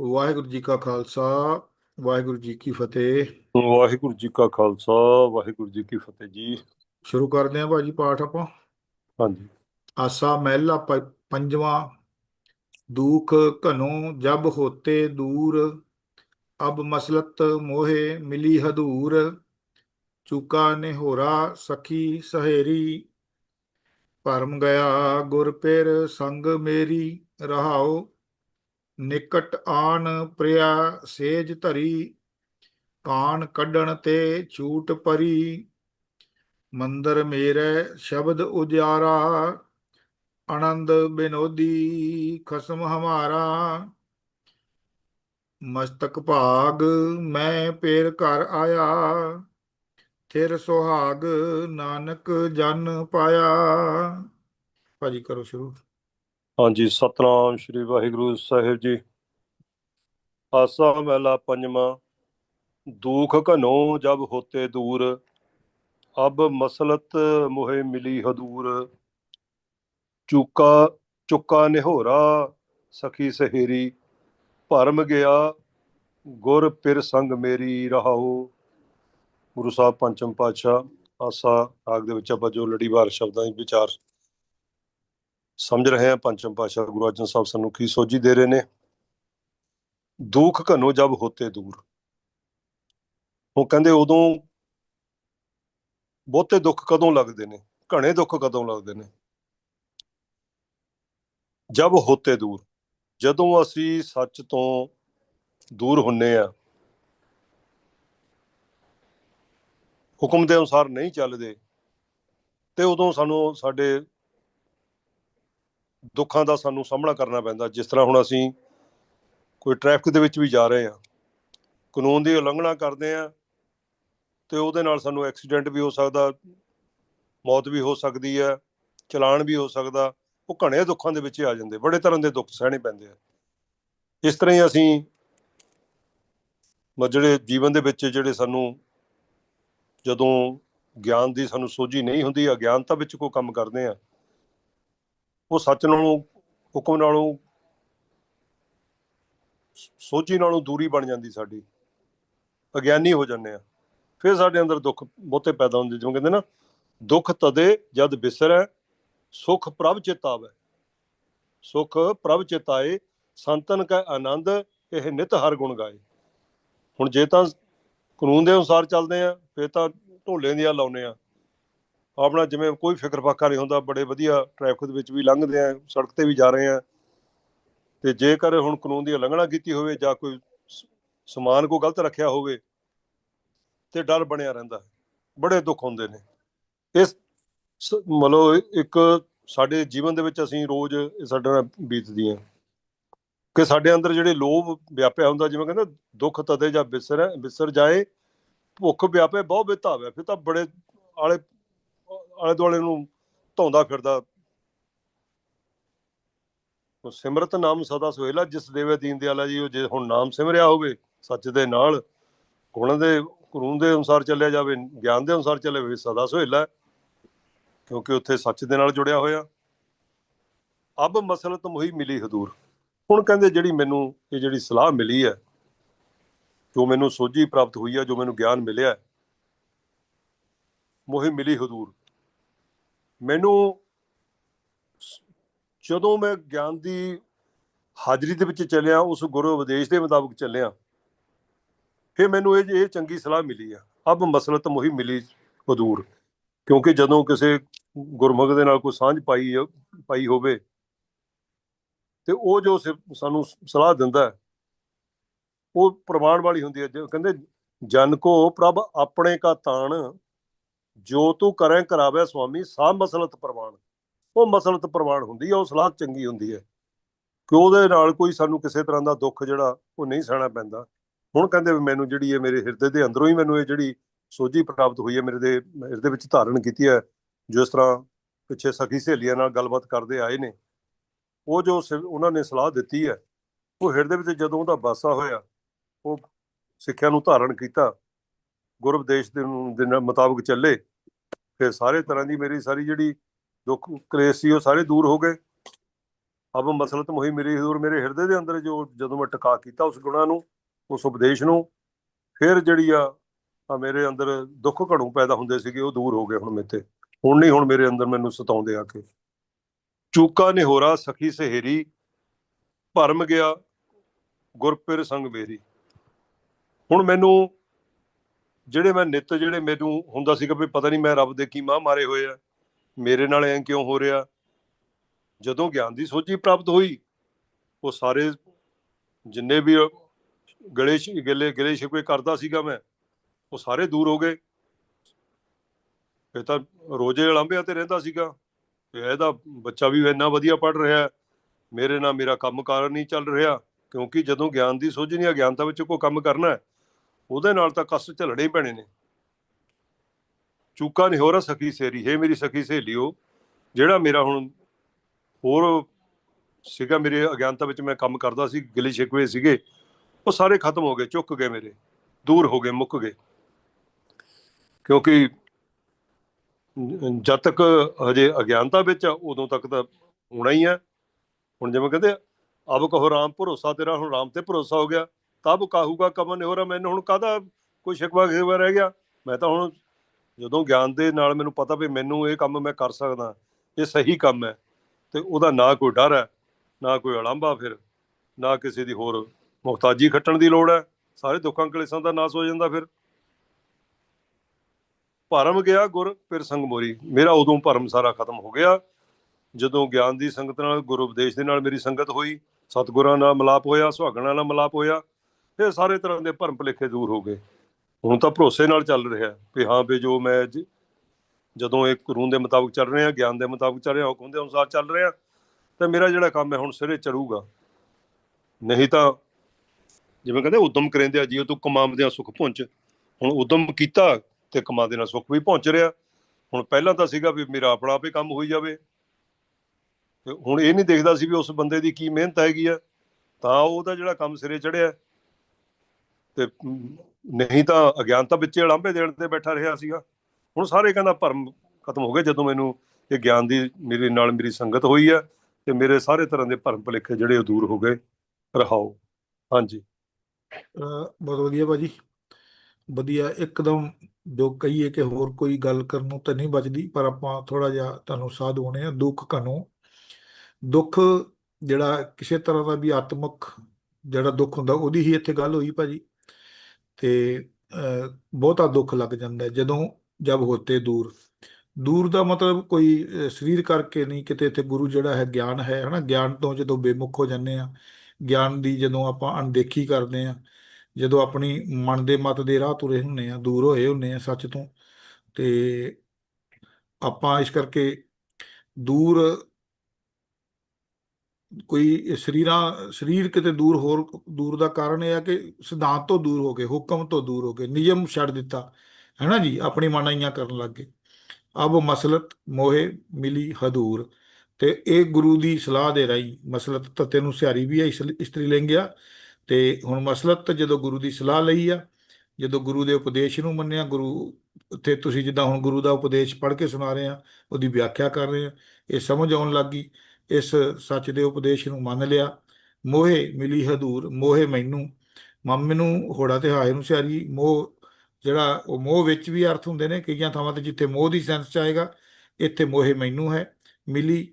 ਵਾਹਿਗੁਰੂ ਜੀ ਕਾ ਖਾਲਸਾ ਵਾਹਿਗੁਰੂ ਜੀ ਕੀ ਫਤਿਹ। ਵਾਹਿਗੁਰੂ ਜੀ ਕਾ ਖਾਲਸਾ ਵਾਹਿਗੁਰੂ ਜੀ ਕੀ ਫਤਿਹ ਜੀ। ਸ਼ੁਰੂ ਕਰਦੇ ਹਾਂ ਭਾਜੀ ਪਾਠ ਆਪਾਂ। ਹਾਂਜੀ। ਆਸਾ ਮਹਿਲਾ ਪੰਜਵਾਂ ਦੁਖ ਘਨੋ ਜਬ ਹੋਤੇ ਦੂਰ ਅਬ ਮਸਲਤ ਮੋਹੇ ਮਿਲੀ ਹਦੂਰ ਚੁਕਾ ਨਿਹੋਰਾ ਸਖੀ ਸਹੇਰੀ ਭਰਮ ਗਿਆ ਗੁਰ ਪਿਰ ਸੰਗ ਮੇਰੀ ਰਹਾਉ ਨਿਕਟ ਆਣ ਪ੍ਰਿਆ ਸੇਜ ਧਰੀ ਕਾਨ ਕੱਢਣ ਤੇ ਛੂਟ ਪਰੀ। ਮੰਦਰ ਮੇਰੇ ਸ਼ਬਦ ਉਜਾਰਾ, ਆਨੰਦ ਬਿਨੋਦੀ ਖਸਮ ਹਮਾਰਾ। ਮਸਤਕ ਭਾਗ ਮੈਂ ਪੇਰ ਘਰ ਆਇਆ, ਥਿਰ ਸੁਹਾਗ ਨਾਨਕ ਜਨ ਪਾਇਆ। ਭਾਜੀ ਕਰੋ ਸ਼ੁਰੂ। ਹਾਂਜੀ, ਸਤਨਾਮ ਸ੍ਰੀ ਵਾਹਿਗੁਰੂ ਸਾਹਿਬ ਜੀ। ਆਸਾ ਮਹਿਲਾ ਪੰਜਵਾਂ, ਦੁਖ ਘਨੋ ਜਬ ਹੋਤੇ ਦੂਰ, ਅਬ ਮਸਲਤ ਮੋਹਿ ਮਿਲੀ ਹਦੂਰ। ਚੁਕਾ, ਚੁੱਕਾ ਨਿਹੋਰਾ ਸਖੀ ਸਹੇਰੀ, ਭਰਮ ਗਿਆ ਗੁਰ ਪਿਰ ਸੰਗ ਮੇਰੀ ਰਹਾਉ। ਗੁਰੂ ਸਾਹਿਬ ਪੰਚਮ ਪਾਤਸ਼ਾਹ, ਆਸਾ ਰਾਗ ਦੇ ਵਿੱਚ ਆਪਾਂ ਜੋ ਲੜੀਵਾਰ ਸ਼ਬਦਾਂ ਦੇ ਵਿਚਾਰ ਸਮਝ ਰਹੇ ਹਾਂ ਪੰਚਮ ਪਾਤਸ਼ਾਹ ਗੁਰੂ ਅਰਜਨ ਸਾਹਿਬ ਸਾਨੂੰ ਕੀ ਸੋਝੀ ਦੇ ਰਹੇ ਨੇ। ਦੁੱਖ ਘਨੋ ਜਬ ਹੋਤੇ ਦੂਰ। ਉਹ ਕਹਿੰਦੇ ਉਦੋਂ ਬਹੁਤੇ ਦੁੱਖ ਕਦੋਂ ਲੱਗਦੇ ਨੇ, ਘਣੇ ਦੁੱਖ ਕਦੋਂ ਲੱਗਦੇ ਨੇ? ਜਬ ਹੋਤੇ ਦੂਰ। ਜਦੋਂ ਅਸੀਂ ਸੱਚ ਤੋਂ ਦੂਰ ਹੁੰਨੇ ਆ, ਹੁਕਮ ਦੇ ਅਨੁਸਾਰ ਨਹੀਂ ਚੱਲਦੇ, ਤੇ ਉਦੋਂ ਸਾਨੂੰ ਸਾਡੇ ਦੁੱਖਾਂ ਦਾ ਸਾਨੂੰ ਸਾਹਮਣਾ ਕਰਨਾ ਪੈਂਦਾ, ਜਿਸ ਤਰ੍ਹਾਂ ਹੁਣ ਅਸੀਂ ਕੋਈ ਟ੍ਰੈਫਿਕ ਦੇ ਵਿੱਚ ਵੀ ਜਾ ਰਹੇ ਹਾਂ। ਕਾਨੂੰਨ ਦੀ ਉਲੰਘਣਾ ਕਰਦੇ ਹਾਂ ਤੇ ਉਹਦੇ ਨਾਲ ਸਾਨੂੰ ਐਕਸੀਡੈਂਟ ਵੀ ਹੋ ਸਕਦਾ, ਮੌਤ ਵੀ ਹੋ ਸਕਦੀ ਹੈ, ਚਲਾਨ ਵੀ ਹੋ ਸਕਦਾ, ਉਹ ਘਣੇ ਦੁੱਖਾਂ ਦੇ ਵਿੱਚ ਹੀ ਆ ਜਾਂਦੇ, ਬੜੇ ਤਰ੍ਹਾਂ ਦੇ ਦੁੱਖ ਸਹਿਣੇ ਪੈਂਦੇ ਆ। ਇਸ ਤਰ੍ਹਾਂ ਹੀ ਅਸੀਂ ਮ- ਜਿਹੜੇ ਜੀਵਨ ਦੇ ਵਿੱਚ ਜਿਹੜੇ ਸਾਨੂੰ ਜਦੋਂ ਗਿਆਨ ਦੀ ਸਾਨੂੰ ਸੋਝੀ ਨਹੀਂ ਹੁੰਦੀ ਅਗਿਆਨਤਾ ਵਿੱਚ ਕੋਈ ਕੰਮ ਕਰਦੇ ਆ ਉਹ ਸੱਚ ਨਾਲੋਂ, ਹੁਕਮ ਨਾਲੋਂ ਸੋਚੀ ਨਾਲੋਂ ਦੂਰੀ ਬਣ ਜਾਂਦੀ ਸਾਡੀ। ਅਗਿਆਨੀ ਹੋ ਜਾਂਦੇ ਆ। ਫਿਰ ਸਾਡੇ ਅੰਦਰ ਦੁੱਖ ਬਹੁਤੇ ਪੈਦਾ ਹੁੰਦੇ। ਜਿਵੇਂ ਕਹਿੰਦੇ ਨਾ, ਦੁੱਖ ਤਦੇ ਜਦ ਬਿਸਰੈ, ਸੁਖ ਪ੍ਰਭ ਚਿਤਾਵੇ ਸੁਖ ਪ੍ਰਭ ਚਿਤਾਏ ਸੰਤਨ ਕੈ ਆਨੰਦ, ਇਹ ਨਿਤ ਹਰ ਗੁਣ ਗਾਏ। ਹੁਣ ਜੇ ਤਾਂ ਕਾਨੂੰਨ ਦੇ ਅਨੁਸਾਰ ਚੱਲਦੇ ਆ, ਫਿਰ ਤਾਂ ਢੋਲੇ ਦੀਆਂ ਲਾਉਨੇ ਆ। ਆਪਣਾ ਜਿਵੇਂ ਕੋਈ ਫਿਕਰ ਫਾਕਾ ਨਹੀਂ ਹੁੰਦਾ, ਬੜੇ ਵਧੀਆ ਟ੍ਰੈਫਿਕ ਦੇ ਵਿੱਚ ਵੀ ਲੰਘਦੇ ਆ, ਸੜਕ ਤੇ ਵੀ ਜਾ ਰਹੇ ਆ। ਤੇ ਜੇਕਰ ਹੁਣ ਕਾਨੂੰਨ ਦੀ ਉਲੰਘਣਾ ਕੀਤੀ ਹੋਵੇ ਜਾਂ ਕੋਈ ਸਮਾਨ ਕੋ ਗਲਤ ਰੱਖਿਆ ਹੋਵੇ, ਤੇ ਡਰ ਬਣਿਆ ਰਹਿੰਦਾ ਬੜੇ ਦੁੱਖ ਹੁੰਦੇ ਨੇ। ਇਸ ਮਤਲਬ ਇੱਕ ਸਾਡੇ ਜੀਵਨ ਦੇ ਵਿੱਚ ਅਸੀਂ ਰੋਜ਼ ਇਹ ਸਾਡੇ ਨਾਲ ਬੀਤਦੀਆਂ ਕਿ ਸਾਡੇ ਅੰਦਰ ਜਿਹੜੇ ਲੋਭ ਵਿਆਪਿਆ ਹੁੰਦਾ, ਜਿਵੇਂ ਕਹਿੰਦਾ ਦੁੱਖ ਤਦੇ ਜਾਂ ਬਿਸਰ ਬਿਸਰ ਜਾਏ, ਭੁੱਖ ਵਿਆਪੇ ਬਹੁ ਬਿਤਾਵੇ ਫਿਰ ਤਾਂ ਬੜੇ ਆਲੇ ਆਲੇ ਦੁਆਲੇ ਨੂੰ ਧੌਂਦਾ ਫਿਰਦਾ। ਉਹ ਸਿਮਰਤ ਨਾਮ ਸਦਾ ਸੁਹੇਲਾ ਜਿਸ ਦੇਵੇ ਦੀਨ ਦਿਆਲਾ ਜੀ ਉਹ ਜੇ ਹੁਣ ਨਾਮ ਸਿਮਰਿਆ ਹੋਵੇ ਸੱਚ ਦੇ ਨਾਲ ਗੁਣ ਦੇ ਕਾਨੂੰਨ ਦੇ ਅਨੁਸਾਰ ਚੱਲਿਆ ਜਾਵੇ ਗਿਆਨ ਦੇ ਅਨੁਸਾਰ ਚੱਲੇ ਹੋਵੇ ਸਦਾ ਸੁਹੇਲਾ ਕਿਉਂਕਿ ਉੱਥੇ ਸੱਚ ਦੇ ਨਾਲ ਜੁੜਿਆ ਹੋਇਆ। ਅਬ ਮਸਲਤ ਮੁਹੀ ਮਿਲੀ ਹਦੂਰ। ਹੁਣ ਕਹਿੰਦੇ ਜਿਹੜੀ ਮੈਨੂੰ ਇਹ ਜਿਹੜੀ ਸਲਾਹ ਮਿਲੀ ਹੈ ਜੋ ਮੈਨੂੰ ਸੋਝੀ ਪ੍ਰਾਪਤ ਹੋਈ ਹੈ ਜੋ ਮੈਨੂੰ ਗਿਆਨ ਮਿਲਿਆ ਹੈ, ਮੋਹੀ ਮਿਲੀ ਹਦੂਰ। ਮੈਨੂੰ ਜਦੋਂ ਮੈਂ ਗਿਆਨ ਦੀ ਹਾਜ਼ਰੀ ਦੇ ਵਿੱਚ ਚੱਲਿਆ, ਉਸ ਗੁਰੂ ਉਪਦੇਸ਼ ਦੇ ਮੁਤਾਬਕ ਚੱਲਿਆ, ਫਿਰ ਮੈਨੂੰ ਇਹ ਇਹ ਚੰਗੀ ਸਲਾਹ ਮਿਲੀ ਆ। ਅਬ ਮਸਲਤ ਮੋਹੀ ਮਿਲੀ ਹਦੂਰ ਕਿਉਂਕਿ ਜਦੋਂ ਕਿਸੇ ਗੁਰਮੁਖ ਦੇ ਨਾਲ ਕੋਈ ਸਾਂਝ ਪਾਈ ਪਾਈ ਹੋਵੇ, ਤੇ ਉਹ ਜੋ ਸ- ਸਾਨੂੰ ਸਲਾਹ ਦਿੰਦਾ ਉਹ ਪ੍ਰਮਾਣ ਵਾਲੀ ਹੁੰਦੀ ਹੈ। ਕਹਿੰਦੇ, ਜਨ ਕੋ ਪ੍ਰਭ ਆਪਣੇ ਕਾ ਤਾਣ ਜੋ ਤੂੰ ਕਰੈ ਕਰਾਵੇ ਸੁਆਮੀ ਸਾ ਮਸਲਤ ਪ੍ਰਵਾਨ। ਉਹ ਮਸਲਤ ਪ੍ਰਵਾਨ ਹੁੰਦੀ ਹੈ ਉਹ ਸਲਾਹ ਚੰਗੀ ਹੁੰਦੀ ਹੈ ਕਿ ਉਹਦੇ ਨਾਲ ਕੋਈ ਸਾਨੂੰ ਕਿਸੇ ਤਰ੍ਹਾਂ ਦਾ ਦੁੱਖ ਜਿਹੜਾ, ਉਹ ਨਹੀਂ ਸਹਿਣਾ ਪੈਂਦਾ। ਹੁਣ ਕਹਿੰਦੇ ਵੀ ਮੈਨੂੰ ਜਿਹੜੀ ਹੈ ਮੇਰੇ ਹਿਰਦੇ ਦੇ ਅੰਦਰੋਂ ਹੀ ਮੈਨੂੰ ਇਹ ਜਿਹੜੀ ਸੋਝੀ ਪ੍ਰਾਪਤ ਹੋਈ ਹੈ, ਮੇਰੇ ਦੇ ਹਿਰਦੇ ਵਿੱਚ ਧਾਰਨ ਕੀਤੀ ਹੈ, ਜੋ ਇਸ ਤਰ੍ਹਾਂ ਪਿੱਛੇ ਸਖੀ ਸਹੇਲੀਆਂ ਨਾਲ ਗੱਲਬਾਤ ਕਰਦੇ ਆਏ ਨੇ, ਉਹ ਜੋ ਸਿ- ਉਹਨਾਂ ਨੇ ਸਲਾਹ ਦਿੱਤੀ ਹੈ, ਉਹ ਹਿਰਦੇ ਵਿੱਚ ਜਦੋਂ ਉਹਦਾ ਵਾਸਾ ਹੋਇਆ, ਉਹ ਸਿੱਖਿਆ ਨੂੰ ਧਾਰਨ ਕੀਤਾ, ਗੁਰਉਪਦੇਸ਼ ਦੇ ਦੇ ਨਾਲ ਮੁਤਾਬਕ ਚੱਲੇ ਫਿਰ ਸਾਰੇ ਤਰ੍ਹਾਂ ਦੀ ਮੇਰੀ ਸਾਰੀ ਜਿਹੜੀ ਦੁੱਖ ਕਲੇਸ਼ ਸੀ ਉਹ ਸਾਰੇ ਦੂਰ ਹੋ ਗਏ। ਅਬ ਮਸਲਤ ਮੋਹੀ ਮੇਰੀ ਹਜ਼ੂਰ ਮੇਰੇ ਹਿਰਦੇ ਦੇ ਅੰਦਰ ਜੋ ਜਦੋਂ ਮੈਂ ਟਿਕਾ ਕੀਤਾ ਉਸ ਗੁਣਾ ਨੂੰ, ਉਸ ਉਪਦੇਸ਼ ਨੂੰ, ਫਿਰ ਜਿਹੜੀ ਆ ਆ ਮੇਰੇ ਅੰਦਰ ਦੁੱਖ ਘੜੂ ਪੈਦਾ ਹੁੰਦੇ ਸੀਗੇ ਉਹ ਦੂਰ ਹੋ ਗਏ ਹੁਣ ਮੇਤੇ। ਹੁਣ ਨਹੀਂ ਹੁਣ ਮੇਰੇ ਅੰਦਰ ਮੈਨੂੰ ਸਤਾਉਂਦੇ ਆ ਕੇ। ਚੂਕਾ ਨਿਹੋਰਾ ਸਖੀ ਸਹੇਰੀ, ਭਰਮ ਗਿਆ ਗੁਰਪਿਰ ਸੰਗ ਮੇਰੀ ਹੁਣ ਮੈਨੂੰ ਜਿਹੜੇ ਮੈਂ ਨਿੱਤ ਜਿਹੜੇ ਮੈਨੂੰ ਹੁੰਦਾ ਸੀਗਾ ਵੀ ਪਤਾ ਨਹੀਂ ਮੈਂ ਰੱਬ ਦੇ ਕੀ ਮਾਂ ਮਾਰੇ ਹੋਏ ਆ, ਮੇਰੇ ਨਾਲ ਐਂ ਕਿਉਂ ਹੋ ਰਿਹਾ? ਜਦੋਂ ਗਿਆਨ ਦੀ ਸੋਝੀ ਪ੍ਰਾਪਤ ਹੋਈ, ਉਹ ਸਾਰੇ ਜਿੰਨੇ ਵੀ ਗਲੇ ਸ਼ਿ- ਗਿਲੇ ਗਿਲੇ ਸ਼ਿਕਵੇ ਕਰਦਾ ਸੀਗਾ ਮੈਂ, ਉਹ ਸਾਰੇ ਦੂਰ ਹੋ ਗਏ। ਇਹ ਤਾਂ ਰੋਜੇ ਅਲੰਬਿਆਂ ਤੇ ਰਹਿੰਦਾ ਸੀਗਾ। ਤੇ ਇਹਦਾ ਬੱਚਾ ਵੀ ਇੰਨਾ ਵਧੀਆ ਪੜ ਰਿਹਾ ਮੇਰੇ ਨਾਲ ਮੇਰਾ ਕੰਮ ਕਾਰਨ ਨਹੀਂ ਚੱਲ ਰਿਹਾ, ਕਿਉਂਕਿ ਜਦੋਂ ਗਿਆਨ ਦੀ ਸੋਝ ਨਹੀਂ ਆ ਅਗਿਆਨਤਾ ਵਿੱਚ ਕੋਈ ਕੰਮ ਕਰਨਾ ਹੈ। ਉਹਦੇ ਨਾਲ ਤਾਂ ਕਸ਼ਟ ਝੱਲਣੇ ਹੀ ਪੈਣੇ ਨੇ। ਚੂਕਾ ਨਹੀਂ ਹੋ ਰਿਹਾ ਸਖੀ ਸੇਰੀ, ਹੈ ਮੇਰੀ ਸਖੀ ਸਹੇਲੀਓ, ਜਿਹੜਾ ਮੇਰਾ ਹੁਣ ਹੋਰ ਸੀਗਾ ਮੇਰੇ ਅਗਿਆਨਤਾ ਵਿੱਚ ਮੈਂ ਕੰਮ ਕਰਦਾ ਸੀ, ਗਿਲੇ ਸ਼ਿਕਵੇ ਸੀਗੇ, ਉਹ ਸਾਰੇ ਖਤਮ ਹੋ ਗਏ, ਚੁੱਕ ਗਏ ਮੇਰੇ, ਦੂਰ ਹੋ ਗਏ, ਮੁੱਕ ਗਏ। ਕਿਉਂਕਿ ਜਦ ਤੱਕ ਹਜੇ ਅਗਿਆਨਤਾ ਵਿੱਚ ਆ, ਉਦੋਂ ਤੱਕ ਤਾਂ ਹੋਣਾ ਹੀ ਹੈ ਹੁਣ ਜਿਵੇਂ ਕਹਿੰਦੇ ਅਬ ਕਹੋ ਰਾਮ ਭਰੋਸਾ ਤੇਰਾ, ਹੁਣ ਰਾਮ ਤੇ ਭਰੋਸਾ ਹੋ ਗਿਆ। ਤਬ ਕਾਹੂਗਾ ਕਮਨ ਹੋ ਮੈਨੂੰ ਹੁਣ ਕਾਹਦਾ ਕੋਈ ਸ਼ਿਕਵਾ ਖਿਵਾ ਰਹਿ ਗਿਆ? ਮੈਂ ਤਾਂ ਹੁਣ ਜਦੋਂ ਗਿਆਨ ਦੇ ਨਾਲ ਮੈਨੂੰ ਪਤਾ ਵੀ ਮੈਨੂੰ ਇਹ ਕੰਮ ਮੈਂ ਕਰ ਸਕਦਾ, ਇਹ ਸਹੀ ਕੰਮ ਹੈ, ਤੇ ਉਹਦਾ ਨਾ ਕੋਈ ਡਰ ਹੈ, ਨਾ ਕੋਈ ਅਲੰਭਾ ਫਿਰ, ਨਾ ਕਿਸੇ ਦੀ ਹੋਰ ਮੁਹਤਾਜੀ ਖੱਟਣ ਦੀ ਲੋੜ ਹੈ, ਸਾਰੇ ਦੁੱਖਾਂ ਕਲੇਸ਼ਾਂ ਦਾ ਨਾਸ ਹੋ ਜਾਂਦਾ ਫਿਰ। ਭਰਮ ਗਿਆ ਗੁਰ, ਫਿਰ ਸੰਗ ਮੋਰੀ। ਮੇਰਾ ਉਦੋਂ ਭਰਮ ਸਾਰਾ ਖਤਮ ਹੋ ਗਿਆ, ਜਦੋਂ ਗਿਆਨ ਦੀ ਸੰਗਤ ਨਾਲ, ਗੁਰੂ ਉਪਦੇਸ਼ ਦੇ ਨਾਲ ਮੇਰੀ ਸੰਗਤ ਹੋਈ, ਸਤਿਗੁਰਾਂ ਨਾਲ ਮਿਲਾਪ ਹੋਇਆ, ਸੁਹਾਗਣਾ ਨਾਲ ਮਿਲਾਪ ਹੋਇਆ ਇਹ ਸਾਰੇ ਤਰ੍ਹਾਂ ਦੇ ਭਰਮ ਭੁਲੇਖੇ ਦੂਰ ਹੋ ਗਏ। ਹੁਣ ਤਾਂ ਭਰੋਸੇ ਨਾਲ ਚੱਲ ਰਿਹਾ ਵੀ ਹਾਂ ਵੀ ਜੋ ਮੈਂ ਜਦੋਂ ਇਹ ਕਾਨੂੰਨ ਦੇ ਮੁਤਾਬਕ ਚੱਲ ਰਿਹਾ, ਗਿਆਨ ਦੇ ਮੁਤਾਬਕ ਚੱਲ ਰਿਹਾ, ਹੁਕਮ ਦੇ ਅਨੁਸਾਰ ਚੱਲ ਰਿਹਾ, ਤਾਂ ਮੇਰਾ ਜਿਹੜਾ ਕੰਮ ਹੈ ਹੁਣ ਸਿਰੇ ਚੜੂਗਾ। ਨਹੀਂ ਤਾਂ ਜਿਵੇਂ ਕਹਿੰਦੇ ਉਦਮ ਕਰਿੰਦੇ ਆ ਜੀ ਤੂੰ ਕਮਾਉਂਦਿਆਂ ਸੁਖ ਪਹੁੰਚ ਹੁਣ ਉਦਮ ਕੀਤਾ ਤੇ ਕਮਾਉਂਦੇ ਨਾਲ ਸੁਖ ਵੀ ਪਹੁੰਚ ਰਿਹਾ। ਹੁਣ ਪਹਿਲਾਂ ਤਾਂ ਸੀਗਾ ਵੀ ਮੇਰਾ ਆਪਣਾ ਆਪੇ ਕੰਮ ਹੋਈ ਜਾਵੇ। ਤੇ ਹੁਣ ਇਹ ਨਹੀਂ ਦੇਖਦਾ ਸੀ ਵੀ ਉਸ ਬੰਦੇ ਦੀ ਕੀ ਮਿਹਨਤ ਹੈਗੀ ਆ। ਤਾਂ ਉਹਦਾ ਜਿਹੜਾ ਕੰਮ ਸਿਰੇ ਚੜਿਆ। ਤੇ ਮ, ਨਹੀਂ ਤਾਂ ਅਗਿਆਨਤਾ ਵਿੱਚ ਅਲੰਬੇ ਦੇਣ ਤੇ ਬੈਠਾ ਰਿਹਾ ਸੀਗਾ। ਹੁਣ ਸਾਰੇ ਕਹਿੰਦਾ ਭਰਮ ਖਤਮ ਹੋ ਗਏ ਜਦੋਂ ਮੈਨੂੰ ਇਹ ਗਿਆਨ ਦੀ ਮੇਰੇ ਨਾਲ ਮੇਰੀ ਸੰਗਤ ਹੋਈ ਹੈ ਤੇ ਮੇਰੇ ਸਾਰੇ ਤਰ੍ਹਾਂ ਦੇ ਭਰਮ ਭੁਲੇਖੇ ਜਿਹੜੇ ਉਹ ਦੂਰ ਹੋ ਗਏ। ਰਹਾਓ। ਹਾਂਜੀ। ਬਹੁਤ ਵਧੀਆ ਭਾਜੀ ਵਧੀਆ ਇੱਕਦਮ ਜੋ ਕਹੀਏ ਕਿ ਹੋਰ ਕੋਈ ਗੱਲ ਕਰਨ ਨੂੰ ਤਾਂ ਨਹੀਂ ਬਚਦੀ ਪਰ ਆਪਾਂ ਥੋੜਾ ਜਿਹਾ ਤੁਹਾਨੂੰ ਸਾਧ ਹੋਣੇ ਆ ਦੁੱਖ ਕਨੂੰ ਦੁੱਖ ਜਿਹੜਾ ਕਿਸੇ ਤਰ੍ਹਾਂ ਦਾ ਵੀ ਆਤਮਿਕ ਜਿਹੜਾ ਦੁੱਖ ਹੁੰਦਾ ਉਹਦੀ ਹੀ ਇੱਥੇ ਗੱਲ ਹੋਈ ਭਾਜੀ ਤੇ ਅਹ, ਬਹੁਤਾ ਦੁੱਖ ਲੱਗ ਜਾਂਦਾ ਜਦੋਂ ਜਬ ਹੋਤੇ ਦੂਰ। ਦੂਰ ਦਾ ਮਤਲਬ ਕੋਈ ਸਰੀਰ ਕਰਕੇ ਨਹੀਂ ਕਿਤੇ ਇੱਥੇ ਗੁਰੂ ਜਿਹੜਾ ਹੈ ਗਿਆਨ ਹੈ ਹਨਾ? ਗਿਆਨ ਤੋਂ ਜਦੋਂ ਬੇਮੁਖ ਹੋ ਜਾਂਦੇ ਆ ਗਿਆਨ ਦੀ ਜਦੋਂ ਆਪਾਂ ਅਣਦੇਖੀ ਕਰਦੇ ਆ ਜਦੋਂ ਆਪਣੀ ਮਨ ਦੇ ਮਤ ਦੇ ਰਾਹ ਤੁਰੇ ਹੁੰਨੇ ਆ ਦੂਰ ਹੋਏ ਹੁੰਨੇ ਆ ਸੱਚ ਤੋਂ ਤੇ ਆਪਾਂ ਇਸ ਕਰਕੇ ਦੂਰ ਕੋਈ ਸਰੀਰਾਂ, ਸਰੀਰ ਕਿਤੇ ਦੂਰ ਹੋਰ, ਦੂਰ ਦਾ ਕਾਰਨ ਇਹ ਆ ਕਿ ਸਿਧਾਂਤ ਤੋਂ ਦੂਰ ਹੋ ਗਏ ਹੁਕਮ ਤੋਂ ਦੂਰ ਹੋ ਗਏ ਨਿਯਮ ਛੱਡ ਦਿੱਤਾ। ਹੈ ਨਾ ਜੀ? ਆਪਣੀ ਮਨਾਈਆਂ ਕਰਨ ਲੱਗ ਗਏ। ਅਬ ਮਸਲਤ ਮੋਹੇ ਮਿਲੀ ਹਦੂਰ। ਤੇ ਇਹ ਗੁਰੂ ਦੀ ਸਲਾਹ ਦੇ ਰਾਹੀਂ ਮਸਲਤ ਤਾਂ ਨੂੰ ਸਿਆਰੀ ਵੀ ਹੈ ਇਸ ਇਸਤਰੀ ਲਿੰਗਿਆ ਤੇ ਹੁਣ ਮਸਲਤ ਜਦੋਂ ਗੁਰੂ ਦੀ ਸਲਾਹ ਲਈ ਆ, ਜਦੋਂ ਗੁਰੂ ਦੇ ਉਪਦੇਸ਼ ਨੂੰ ਮੰਨਿਆ ਗੁਰੂ ਉੱਥੇ ਤੁਸੀਂ ਜਿੱਦਾਂ ਹੁਣ ਗੁਰੂ ਦਾ ਉਪਦੇਸ਼ ਪੜ੍ਹ ਕੇ ਸੁਣਾ ਰਹੇ ਆ, ਉਹਦੀ ਵਿਆਖਿਆ ਕਰ ਰਹੇ ਆ, ਇਹ ਸਮਝ ਆਉਣ ਲੱਗੀ ਇਸ ਸੱਚ ਦੇ ਉਪਦੇਸ਼ ਨੂੰ ਮੰਨ ਲਿਆ। ਮੋਹੇ ਮਿਲੀ ਹਦੂਰ ਮੋਹੇ ਮੈਨੂੰ। ਮੰਮੀ ਨੂੰ ਹੋੜਾ ਤੇ ਹਾਏ ਨੂੰ ਸਿਆਰੀ। ਮੋਹ ਜਿਹੜਾ ਉਹ ਮੋਹ ਵਿੱਚ ਵੀ ਅਰਥ ਹੁੰਦੇ ਨੇ, ਕਈਆਂ ਥਾਵਾਂ ਤੇ ਜਿੱਥੇ ਮੋਹ ਦੀ ਸੈਂਸ ਚ ਆਏਗਾ, ਇੱਥੇ ਮੋਹੇ ਮੈਨੂੰ ਹੈ। ਮਿਲੀ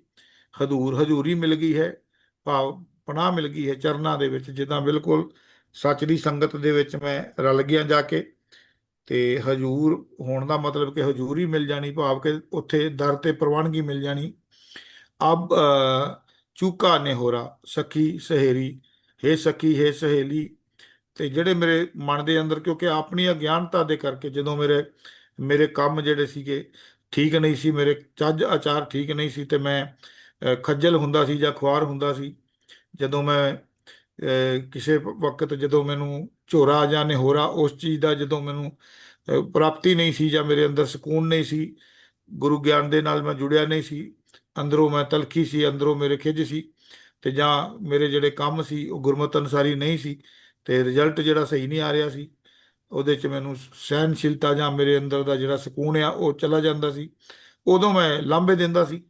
ਹਦੂਰ, ਹਜ਼ੂਰੀ ਮਿਲ ਗਈ ਹੈ। ਭਾਵ ਪਨਾਹ ਮਿਲ ਗਈ ਹੈ ਚਰਨਾਂ ਦੇ ਵਿੱਚ, ਜਿੱਦਾਂ ਬਿਲਕੁਲ ਸੱਚ ਦੀ ਸੰਗਤ ਦੇ ਵਿੱਚ ਮੈਂ ਰਲ ਗਿਆ ਜਾ ਕੇ। ਤੇ ਹਜੂਰ ਹੋਣ ਦਾ ਮਤਲਬ ਕਿ ਹਜੂਰੀ ਮਿਲ ਜਾਣੀ, ਭਾਵ ਕਿ ਉੱਥੇ ਦਰ ਤੇ ਪ੍ਰਵਾਨਗੀ ਮਿਲ ਜਾਣੀ। ਅਬ ਚੂਕਾ ਨਿਹੋਰਾ ਸਖੀ ਸਹੇਰੀ, ਹੈ ਸਖੀ, ਹੈ ਸਹੇਲੀ। ਤੇ ਜਿਹੜੇ ਮੇਰੇ ਮਨ ਦੇ ਅੰਦਰ, ਕਿਉਂਕਿ ਆਪਣੀ ਅਗਿਆਨਤਾ ਦੇ ਕਰਕੇ ਜਦੋਂ ਮੇਰੇ ਮੇਰੇ ਕੰਮ ਜਿਹੜੇ ਸੀਗੇ ਠੀਕ ਨਹੀਂ ਸੀ, ਮੇਰੇ ਚੱਜ ਆਚਾਰ ਠੀਕ ਨਹੀਂ ਸੀ, ਤੇ ਮੈਂ ਖੱਜਲ ਹੁੰਦਾ ਸੀ ਜਾਂ ਖੁਆਰ ਹੁੰਦਾ ਸੀ, ਜਦੋਂ ਮੈਂ ਕਿਸੇ ਵਕਤ ਜਦੋਂ ਮੈਨੂੰ ਝੋਰਾ ਜਾਂ ਨਿਹੋਰਾ, ਉਸ ਚੀਜ਼ ਦਾ ਜਦੋਂ ਮੈਨੂੰ ਪ੍ਰਾਪਤੀ ਨਹੀਂ ਸੀ ਜਾਂ ਮੇਰੇ ਅੰਦਰ ਸਕੂਨ ਨਹੀਂ ਸੀ, ਗੁਰੂ ਗਿਆਨ ਦੇ ਨਾਲ ਮੈਂ ਜੁੜਿਆ ਨਹੀਂ ਸੀ ਅੰਦਰੋਂ ਮੈਂ ਤਲਖੀ ਸੀ, ਅੰਦਰੋਂ ਮੇਰੇ ਖਿੱਝ ਸੀ ਤੇ ਜਾਂ ਮੇਰੇ ਜਿਹੜੇ ਕੰਮ ਸੀ ਉਹ ਗੁਰਮਤ ਅਨੁਸਾਰੀ ਨਹੀਂ ਸੀ ਤੇ ਰਿਜ਼ਲਟ ਜਿਹੜਾ ਸਹੀ ਨਹੀਂ ਆ ਰਿਹਾ ਸੀ, ਉਹਦੇ ਚ ਮੈਨੂੰ ਸਹਿਨਸ਼ੀਲਤਾ ਜਾਂ ਮੇਰੇ ਅੰਦਰ ਦਾ ਜਿਹੜਾ ਸਕੂਨ ਆ ਉਹ ਚਲਾ ਜਾਂਦਾ ਸੀ। ਉਦੋਂ ਮੈਂ ਲਾਂਭੇ ਦਿੰਦਾ ਸੀ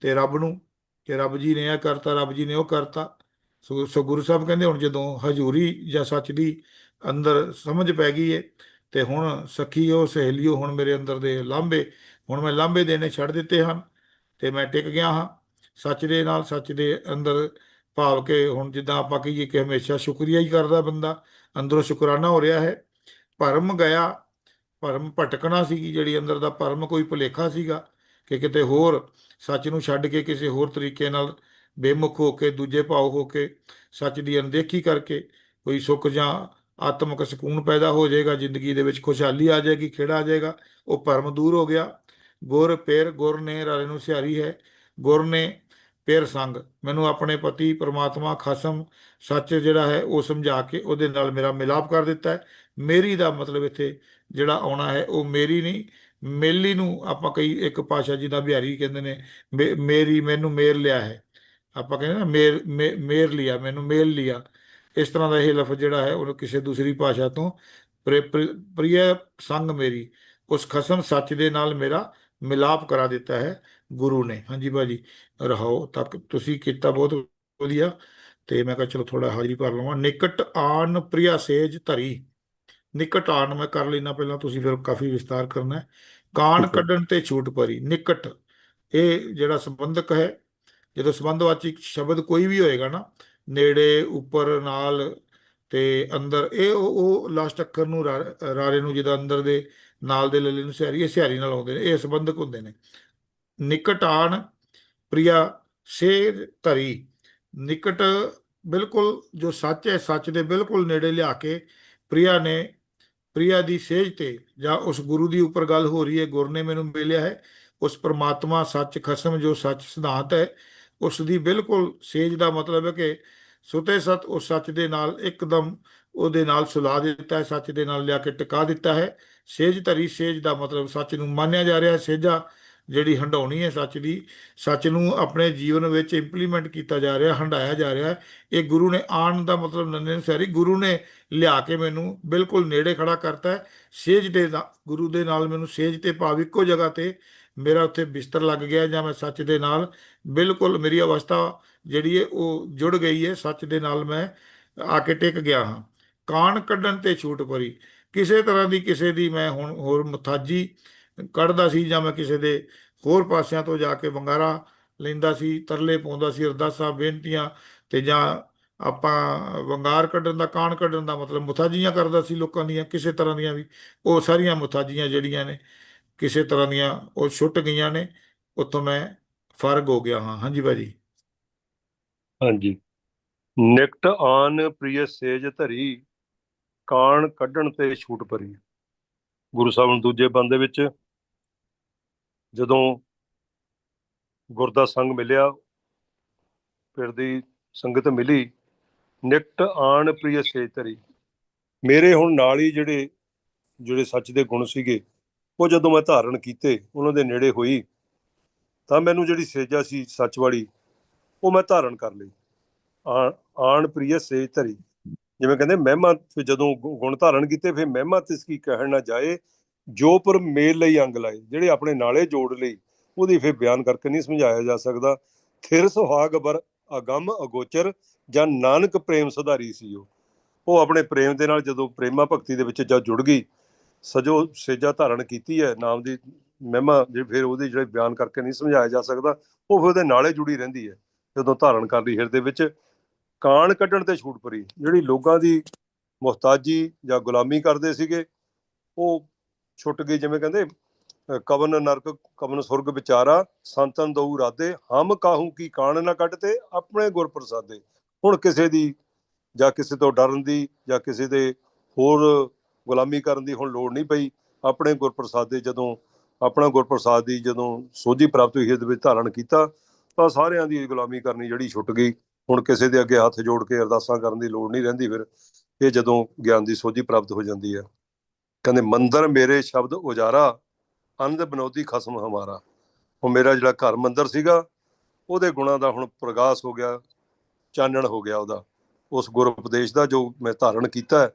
ਤੇ ਰੱਬ ਨੂੰ ਕਿ ਰੱਬ ਜੀ ਨੇ ਇਹ ਕਰਤਾ, ਰੱਬ ਜੀ ਨੇ ਉਹ ਕਰਤਾ। ਸੋ ਸੋ ਗੁਰੂ ਸਾਹਿਬ ਕਹਿੰਦੇ ਹੁਣ ਜਦੋਂ ਹਜ਼ੂਰੀ ਜਾਂ ਸੱਚ ਦੀ ਅੰਦਰ ਸਮਝ ਪੈ ਗਈ ਏ ਤੇ ਹੁਣ ਸਖੀਓ ਸਹੇਲੀਓ ਹੁਣ ਮੇਰੇ ਅੰਦਰ ਦੇ ਲਾਂਭੇ, ਹੁਣ ਮੈਂ ਲਾਂਭੇ ਦੇਣੇ ਛੱਡ ਦਿੱਤੇ ਹਨ। ਤੇ ਮੈਂ ਟਿਕ ਗਿਆ ਹਾਂ। ਸੱਚ ਦੇ ਨਾਲ ਸੱਚ ਦੇ ਅੰਦਰ ਭਾਵ ਕਿ ਹੁਣ ਜਿੱਦਾਂ ਆਪਾਂ ਕਹੀਏ ਕਿ ਹਮੇਸ਼ਾ ਸ਼ੁਕਰੀਆ ਹੀ ਕਰਦਾ ਬੰਦਾ, ਅੰਦਰੋਂ ਸ਼ੁਕਰਾਨਾ ਹੋ ਰਿਹਾ ਹੈ। ਭਰਮ ਗਿਆ, ਭਰਮ ਭਟਕਣਾ ਸੀ ਜਿਹੜੀ ਅੰਦਰ ਦਾ ਭਰਮ ਕੋਈ ਭੁਲੇਖਾ ਸੀਗਾ ਕਿ ਕਿਤੇ ਹੋਰ ਸੱਚ ਨੂੰ ਛੱਡ ਕੇ ਕਿਸੇ ਹੋਰ ਤਰੀਕੇ ਨਾਲ ਬੇਮੁਖ ਹੋ ਕੇ, ਦੂਜੇ ਭਾਵ ਹੋ ਕੇ ਸੱਚ ਦੀ ਅਣਦੇਖੀ ਕਰਕੇ ਕੋਈ ਸੁੱਖ ਜਾਂ ਆਤਮਿਕ ਸਕੂਨ ਪੈਦਾ ਹੋ ਜਾਏਗਾ, ਜ਼ਿੰਦਗੀ ਦੇ ਵਿੱਚ ਖੁਸ਼ਹਾਲੀ ਆ ਜਾਏਗੀ, ਖੇੜਾ ਆ ਜਾਏਗਾ, ਉਹ ਭਰਮ ਦੂਰ ਹੋ ਗਿਆ। ਗੁਰ ਪੇਰ ਗੁਰ ਨੇ ਰਾਲੇ ਨੂੰ ਸਿਹਾਰੀ ਹੈ, ਗੁਰ ਨੇ ਪੇਰ ਸੰਗ। ਮੈਨੂੰ ਆਪਣੇ ਪਤੀ ਪ੍ਰਮਾਤਮਾ ਖਸਮ ਸੱਚ ਜਿਹੜਾ ਹੈ ਉਹ ਸਮਝਾ ਕੇ ਉਹਦੇ ਨਾਲ ਮੇਰਾ ਮਿਲਾਪ ਕਰ ਦਿੱਤਾ ਹੈ। ਮੇਰੀ ਦਾ ਮਤਲਬ ਇੱਥੇ ਜਿਹੜਾ ਆਉਣਾ ਹੈ ਉਹ ਮੇਰੀ ਨਹੀਂ, ਮੇਲੀ ਨੂੰ ਆਪਾਂ ਕਈ ਇੱਕ ਪਾਸ਼ਾ ਜੀ ਦਾ ਬਿਹਾਰੀ ਕਹਿੰਦੇ ਨੇ, ਮੇ- ਮੇਰੀ ਮੈਨੂੰ ਮੇਰ ਲਿਆ ਹੈ। ਆਪਾਂ ਕਹਿੰਦੇ ਨਾ ਮੇਰ, ਮੇ- ਮੇਰ ਲਿਆ, ਮੈਨੂੰ ਮੇਲ ਲਿਆ। ਇਸ ਤਰ੍ਹਾਂ ਦਾ ਇਹ ਲਫ਼ਜ਼ ਜਿਹੜਾ ਹੈ ਉਹਨੂੰ ਕਿਸੇ ਦੂਸਰੀ ਭਾਸ਼ਾ ਤੋਂ, ਪ੍ਰਿ- ਪ੍ਰਿ- ਪ੍ਰਿਯ ਸੰਗ ਮੇਰੀ, ਉਸ ਖਸਮ ਸੱਚ ਦੇ ਨਾਲ ਮੇਰਾ ਮਿਲਾਪ ਕਰਾ ਦਿੱਤਾ ਹੈ ਗੁਰੂ ਨੇ। ਹਾਂਜੀ ਭਾਜੀ ਰਹਾਓ ਤੱਕ ਤੁਸੀਂ ਕੀਤਾ ਬਹੁਤ ਵਧੀਆ ਤੇ ਮੈਂ ਕਿਹਾ ਚਲੋ ਥੋੜਾ ਹਾਜ਼ਰੀ ਭਰ ਲਵਾਂ। ਨਿਕਟ ਆਨ ਪ੍ਰਿਆ ਸੇਜ ਧਰੀ। ਨਿਕਟ ਆਨ ਮੈਂ ਕਰ ਲੈਣਾ ਪਹਿਲਾਂ ਤੁਸੀਂ ਫਿਰ ਕਾਫੀ ਵਿਸਤਾਰ ਕਰਨਾ ਹੈ। ਕਾਣ। ਕੱਢਣ ਤੇ ਛੂਟ ਪਰੀ। ਨਿਕਟ ਇਹ ਜਿਹੜਾ ਸੰਬੰਧਕ ਹੈ ਜਦੋਂ ਸੰਬੰਧਵਾਚੀ ਸ਼ਬਦ ਕੋਈ ਵੀ ਹੋਏਗਾ ਨਾ ਨੇੜੇ ਉੱਪਰ ਨਾਲ ਤੇ ਅੰਦਰ ਇਹ ਉਹ ਲਾਸਟ ਅੱਖਰ ਨੂੰ ਰਾਰੇ ਨੂੰ ਜਿਹਦਾ ਅੰਦਰ ਦੇ ਨਾਲ ਦੇ ਲੱਲੇ ਨੂੰ ਸਿਹਾਰੀ, ਇਹ ਸਿਹਾਰੀ ਨਾਲ ਆਉਂਦੇ ਨੇ, ਇਹ ਸੰਬੰਧਕ ਹੁੰਦੇ ਨੇ। ਨਿਕਟ ਆਣ ਪ੍ਰਿਆ ਸੇਧ ਧਰੀ। ਨਿਕਟ ਬਿਲਕੁਲ ਜੋ ਸੱਚ ਹੈ, ਸੱਚ ਦੇ ਬਿਲਕੁਲ ਨੇੜੇ ਲਿਆ ਕੇ ਪ੍ਰਿਆ ਨੇ ਪ੍ਰਿਆ ਦੀ ਸੇਜ ਤੇ ਜਾਂ ਉਸ ਗੁਰੂ ਦੀ ਉੱਪਰ ਗੱਲ ਹੋ ਰਹੀ ਹੈ, ਗੁਰ ਨੇ ਮੈਨੂੰ ਮਿਲਿਆ ਹੈ, ਉਸ ਪ੍ਰਮਾਤਮਾ ਸੱਚ ਖਸਮ ਜੋ ਸੱਚ ਸਿਧਾਂਤ ਹੈ, ਉਸ ਦੀ ਬਿਲਕੁਲ ਸੇਜ ਦਾ ਮਤਲਬ ਹੈ ਕਿ ਸੁਤੇ ਸਤ ਉਸ ਸੱਚ ਦੇ ਨਾਲ ਇੱਕਦਮ ਉਹਦੇ ਨਾਲ ਸੁਲਾ ਦਿੱਤਾ ਹੈ, ਸੱਚ ਦੇ ਨਾਲ ਲਿਆ ਕੇ ਟਿਕਾ ਦਿੱਤਾ ਹੈ। ਸੇਜ ਧਰੀ, ਸੇਜ ਦਾ ਮਤਲਬ ਸੱਚ ਨੂੰ ਮੰਨਿਆ ਜਾ ਰਿਹਾ ਹੈ। ਸੇਜਾ ਜਿਹੜੀ ਹੰਡਾਉਣੀ ਹੈ ਸੱਚ ਦੀ, ਸੱਚ ਨੂੰ ਆਪਣੇ ਜੀਵਨ ਵਿੱਚ ਇੰਪਲੀਮੈਂਟ ਕੀਤਾ ਜਾ ਰਿਹਾ ਹੰਡਾਇਆ ਜਾ ਰਿਹਾ ਇਹ ਗੁਰੂ ਨੇ ਆਣ ਦਾ ਮਤਲਬ ਨੰਨੇ ਸਹਿਰੀ, ਗੁਰੂ ਨੇ ਲਿਆ ਕੇ ਮੈਨੂੰ ਬਿਲਕੁਲ ਨੇੜੇ ਖੜਾ ਕਰਤਾ ਹੈ। ਸੇਜ ਦੇ ਨਾ- ਗੁਰੂ ਦੇ ਨਾਲ ਮੈਨੂੰ ਸੇਜ ਤੇ ਭਾਵ ਇੱਕੋ ਜਗ੍ਹਾ ਤੇ ਮੇਰਾ ਉੱਥੇ ਬਿਸਤਰ ਲੱਗ ਗਿਆ ਜਾਂ ਮੈਂ ਸੱਚ ਦੇ ਨਾਲ ਬਿਲਕੁਲ ਮੇਰੀ ਅਵਸਥਾ ਜਿਹੜੀ ਹੈ ਉਹ ਜੁੜ ਗਈ ਹੈ। ਸੱਚ ਦੇ ਨਾਲ ਮੈਂ ਆ ਕੇ ਟਿਕ ਗਿਆ ਹਾਂ। ਕਾਣ ਕੱਢਣ ਤੇ ਛੂਟ ਪਰੀ। ਕਿਸੇ ਤਰ੍ਹਾਂ ਦੀ ਕਿਸੇ ਦੀ ਮੈਂ ਹੁਣ ਹੋਰ ਮੁਥਾਜੀ ਕੱਢਦਾ ਸੀ ਜਾਂ ਮੈਂ ਕਿਸੇ ਦੇ ਹੋਰ ਪਾਸਿਆਂ ਤੋਂ ਜਾ ਕੇ ਵੰਗਾਰਾ ਲੈਂਦਾ ਸੀ, ਤਰਲੇ ਪਾਉਂਦਾ ਸੀ, ਅਰਦਾਸਾਂ, ਬੇਨਤੀਆਂ ਤੇ ਜਾਂ ਆਪਾਂ ਵੰਗਾਰ ਕੱਢਣ ਦਾ ਕਾਣ ਕੱਢਣ ਦਾ ਮਤਲਬ ਮੁਥਾਜੀਆਂ ਕਰਦਾ ਸੀ ਲੋਕਾਂ ਦੀਆਂ, ਕਿਸੇ ਤਰ੍ਹਾਂ ਦੀਆਂ ਵੀ। ਉਹ ਸਾਰੀਆਂ ਮੁਥਾਜੀਆਂ ਜਿਹੜੀਆਂ ਨੇ, ਕਿਸੇ ਤਰ੍ਹਾਂ ਦੀਆਂ ਉਹ ਛੁੱਟ ਗਈਆਂ ਨੇ, ਉੱਥੋਂ ਮੈਂ ਫਰਗ ਹੋ ਗਿਆ ਹਾਂ। ਹਾਂਜੀ ਭਾਜੀ। ਹਾਂਜੀ। ਨਿਕਟ ਆਨ ਪ੍ਰਿਯ ਸੇਜ ਧਰੀ ਕਾਣ ਕੱਢਣ ਤੇ ਛੂਟ ਪਰੀ ਗੁਰੂ ਸਾਹਿਬ ਨੂੰ ਦੂਜੇ ਬੰਦੇ ਵਿੱਚ ਜਦੋਂ ਗੁਰ ਸੰਗ ਮਿਲਿਆ, ਫਿਰ ਦੀ ਸੰਗਤ ਮਿਲੀ, ਨਿਕਟ ਆਣ ਪ੍ਰਿਯ ਸੇਜ ਧਰੀ। ਮੇਰੇ ਹੁਣ ਨਾਲ ਹੀ ਜਿਹੜੇ ਜਿਹੜੇ ਸੱਚ ਦੇ ਗੁਣ ਸੀਗੇ, ਉਹ ਜਦੋਂ ਮੈਂ ਧਾਰਨ ਕੀਤੇ, ਉਹਨਾਂ ਦੇ ਨੇੜੇ ਹੋਈ, ਤਾਂ ਮੈਨੂੰ ਜਿਹੜੀ ਸੇਜਾ ਸੀ ਸੱਚ ਵਾਲੀ, ਉਹ ਮੈਂ ਧਾਰਨ ਕਰ ਲਈ। ਆਣ ਆਣ ਪ੍ਰਿਯ ਸੇਜ ਧਰੀ। ਜਿਵੇਂ ਕਹਿੰਦੇ ਮਹਿਮਾ ਜਦੋਂ ਗੁਣ ਧਾਰਨ ਕੀਤੇ, ਫਿਰ ਮਹਿਮਾ ਤਿਸ ਕੀ ਕਹਿਣ ਨਾ ਜਾਏ, ਜੋ ਪਰ ਮੇਲ ਲਈ ਅੰਗ ਲਾਏ, ਜਿਹੜੇ ਆਪਣੇ ਨਾਲੇ ਜੋੜ ਲਈ, ਉਹਦੀ ਫਿਰ ਬਿਆਨ ਕਰਕੇ ਨਹੀਂ ਸਮਝਾਇਆ ਜਾ ਸਕਦਾ। ਥਿਰ ਸੁਹਾਗ ਬਰ ਅਗੰਮ ਅਗੋਚਰ, ਜਾਂ ਨਾਨਕ ਪ੍ਰੇਮ ਸੁਧਾਰੀ ਸੀ ਉਹ ਉਹ ਆਪਣੇ ਪ੍ਰੇਮ ਦੇ ਨਾਲ ਜਦੋਂ ਪ੍ਰੇਮਾ ਭਗਤੀ ਦੇ ਵਿੱਚ ਜਦ ਜੁੜ ਗਈ, ਸਜੋ ਸੇਜਾ ਧਾਰਨ ਕੀਤੀ ਹੈ, ਨਾਮ ਦੀ ਮਹਿਮਾ ਜੇ ਫਿਰ ਉਹਦੇ ਜਿਹੜੇ ਬਿਆਨ ਕਰਕੇ ਨਹੀਂ ਸਮਝਾਇਆ ਜਾ ਸਕਦਾ, ਉਹ ਫਿਰ ਉਹਦੇ ਨਾਲੇ ਜੁੜੀ ਰਹਿੰਦੀ ਹੈ, ਜਦੋਂ ਧਾਰਨ ਕਰਦੀ ਲਈ ਹਿਰਦੇ ਵਿੱਚ। ਕਾਣ ਕੱਢਣ ਤੇ ਛੂਟ ਪਰੀ। ਜਿਹੜੀ ਲੋਕਾਂ ਦੀ ਮੁਹਤਾਜੀ ਜਾਂ ਗੁਲਾਮੀ ਕਰਦੇ ਸੀਗੇ, ਉਹ ਛੁੱਟ ਗਈ ਜਿਵੇਂ ਕਹਿੰਦੇ ਕਵਨ ਨਰਕ, ਕਵਨ ਸੁਰਗ ਵਿਚਾਰਾ, ਸੰਤਨ ਦਊ ਰਾਦੇ ਹਮ ਕਾਹੂ ਕੀ ਕਾਣ ਨਾ ਕੱਢਤੇ ਆਪਣੇ ਗੁਰ ਪ੍ਰਸਾਦੇ। ਹੁਣ ਕਿਸੇ ਦੀ ਜਾਂ ਕਿਸੇ ਤੋਂ ਡਰਨ ਦੀ ਜਾਂ ਕਿਸੇ ਦੇ ਹੋਰ ਗੁਲਾਮੀ ਕਰਨ ਦੀ ਹੁਣ ਲੋੜ ਨਹੀਂ ਪਈ। ਆਪਣੇ ਗੁਰ ਪ੍ਰਸਾਦੇ ਜਦੋਂ, ਆਪਣਾ ਗੁਰ ਪ੍ਰਸਾਦ ਦੀ ਜਦੋਂ ਸੋਝੀ ਪ੍ਰਾਪਤ ਹੋਈ ਹਿਰਦੇ ਵਿੱਚ ਧਾਰਨ ਕੀਤਾ, ਤਾਂ ਸਾਰਿਆਂ ਦੀ ਗੁਲਾਮੀ ਕਰਨੀ ਜਿਹੜੀ ਛੁੱਟ ਗਈ। ਹੁਣ ਕਿਸੇ ਦੇ ਅੱਗੇ ਹੱਥ ਜੋੜ ਕੇ ਅਰਦਾਸਾਂ ਕਰਨ ਦੀ ਲੋੜ ਨਹੀਂ ਰਹਿੰਦੀ, ਫਿਰ ਇਹ ਜਦੋਂ ਗਿਆਨ ਦੀ ਸੋਝੀ ਪ੍ਰਾਪਤ ਹੋ ਜਾਂਦੀ ਹੈ। ਕਹਿੰਦੇ, ਮੰਦਰ ਮੇਰੇ ਸ਼ਬਦ ਉਜਾਰਾ ਅੰਧ ਬਨੋਦੀ ਖਸਮ ਹਮਾਰਾ। ਉਹ ਮੇਰਾ ਜਿਹੜਾ ਘਰ ਮੰਦਰ ਸੀਗਾ, ਉਹਦੇ ਗੁਣਾਂ ਦਾ ਹੁਣ ਪ੍ਰਗਾਸ ਹੋ ਗਿਆ, ਚਾਨਣ ਹੋ ਗਿਆ ਉਹਦਾ। ਉਸ ਗੁਰ ਉਪਦੇਸ਼ ਦਾ ਜੋ ਮੈਂ ਧਾਰਨ ਕੀਤਾ ਹੈ,